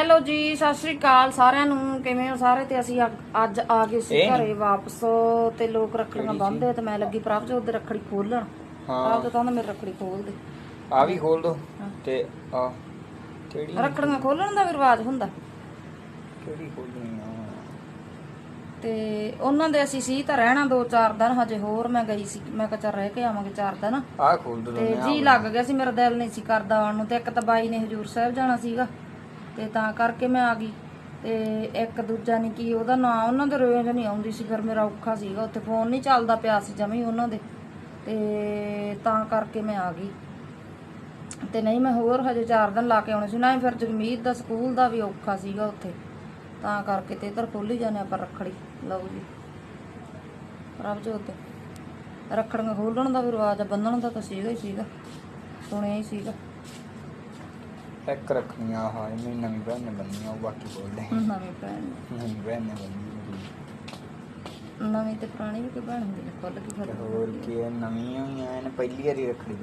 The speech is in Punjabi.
ਹੈਲੋ ਜੀ ਸਤਿ ਸ੍ਰੀ ਅਕਾਲ ਸਾਰਿਆਂ ਨੂੰ। ਕਿਵੇਂ ਹੋ ਸਾਰੇ? ਤੇ ਅਸੀਂ ਅੱਜ- ਅੱਜ ਆ ਗਏ ਸੀ ਇਹ। ਘਰੇ ਵਾਪਸ ਤੇ ਲੋਕ ਰੱਖੜੀਆਂ ਬੰਨ੍ਹਦੇ ਤੇ ਮੈਂ ਲੱਗੀ ਪ੍ਰਭਜੋਤ ਦੇ ਰੱਖੜੀ ਖੋਲਣ। ਹਾਂ। ਪ੍ਰਭਜੋਤ ਕਹਿੰਦਾ ਮੇਰੀ ਰੱਖੜੀ ਖੋਲ ਦੇ। ਆ ਵੀ ਖੋਲ ਦੋ। ਤੇ ਆ ਕਿਹੜੀ ਰੱਖੜੀਆਂ ਖੋਲਣ ਦਾ ਵੀ ਰਿਵਾਜ ਹੁੰਦਾ। ਕਿਹੜੀ ਖੋਲਣੀ ਆ? ਤੇ ਉਹਨਾਂ ਦੇ ਅਸੀਂ ਸੀ ਤਾਂ ਰਹਿਣਾ ਦੋ ਚਾਰ ਦਿਨ ਹਜੇ ਹੋਰ ਮੈਂ ਗਈ ਸੀ। ਮੈਂ ਕਿਹਾ ਚੱਲ ਰਹਿ ਕੇ ਆਵਾਂਗੇ ਚਾਰ ਦਿਨ। ਆ ਖੋਲ ਦੋ ਤੇ ਜੀ ਲੱਗ ਗਿਆ ਸੀ ਮੇਰਾ ਦਿਲ ਨਹੀਂ ਸੀ ਕਰਦਾ ਆਉਣ ਨੂੰ। ਤੇ ਇੱਕ ਤਾਂ ਬਾਈ ਨੇ ਹਜੂਰ ਸਾਹਿਬ ਜਾਣਾ ਸੀਗਾ। ਤੇ ਤਾਂ ਕਰਕੇ ਮੈਂ ਆ ਗਈ। ਤੇ ਇੱਕ ਦੂਜਾ ਨਹੀਂ ਕੀ ਉਹਦਾ ਨਾਂ ਉਹਨਾਂ ਦੇ ਰੇਂਜ ਨਹੀਂ ਆਉਂਦੀ ਸੀ, ਫਿਰ ਮੇਰਾ ਔਖਾ ਸੀਗਾ। ਉੱਥੇ ਫੋਨ ਨਹੀਂ ਚੱਲਦਾ ਪਿਆ ਸੀ ਜਮੀ ਉਹਨਾਂ ਦੇ। ਤੇ ਤਾਂ ਕਰਕੇ ਮੈਂ ਆ ਗਈ। ਤੇ ਨਹੀਂ ਮੈਂ ਹੋਰ ਹਜੇ 4 ਦਿਨ ਲਾ ਕੇ ਆਉਣੇ ਸੀ। ਨਾ ਫਿਰ ਜਗਮੀਤ ਦਾ ਸਕੂਲ ਦਾ ਵੀ ਔਖਾ ਸੀਗਾ ਉੱਥੇ। ਤਾਂ ਕਰਕੇ ਤੇ ਇਧਰ ਖੋਲੀ ਜਾਂਦੇ ਆਪਾਂ ਰੱਖੜੀ। ਲਓ ਜੀ। ਪ੍ਰਭਜੋਤ ਤੇ ਰੱਖੜੀਆਂ ਖੋਲਣ ਦਾ ਵੀ ਰਿਵਾਜ ਆ ਬੰਨਣ ਦਾ ਤਾਂ ਸੀਗਾ ਹੀ ਸੀਗਾ। ਸੁਣਿਆ ਹੀ ਸੀਗਾ। ਇੱਕ ਰੱਖਣੀ ਆ ਹਾਂ ਇਹਨੇ ਨਵੀਂ ਭੈਣ ਨੇ ਬੰਨੀ ਆ ਉਹ ਬਾਕੀ ਖੋਲ ਦੇ ਨਵੀਂ ਭੈਣ ਨਵੀਂ ਭੈਣ ਨੇ ਬੰਨੀ ਨਵੀਂ ਤੇ ਪੁਰਾਣੀ ਵੀ ਕੋਈ ਭੈਣ ਹੁੰਦੀ ਹੈ ਖੁੱਲ ਕੇ ਤੇ ਫਿਰ ਹੋਰ ਕੀ ਹੈ ਨਵੀਆਂ ਹੀ ਆ ਇਹਨੇ ਪਹਿਲੀ ਵਾਰੀ ਰੱਖੜੀ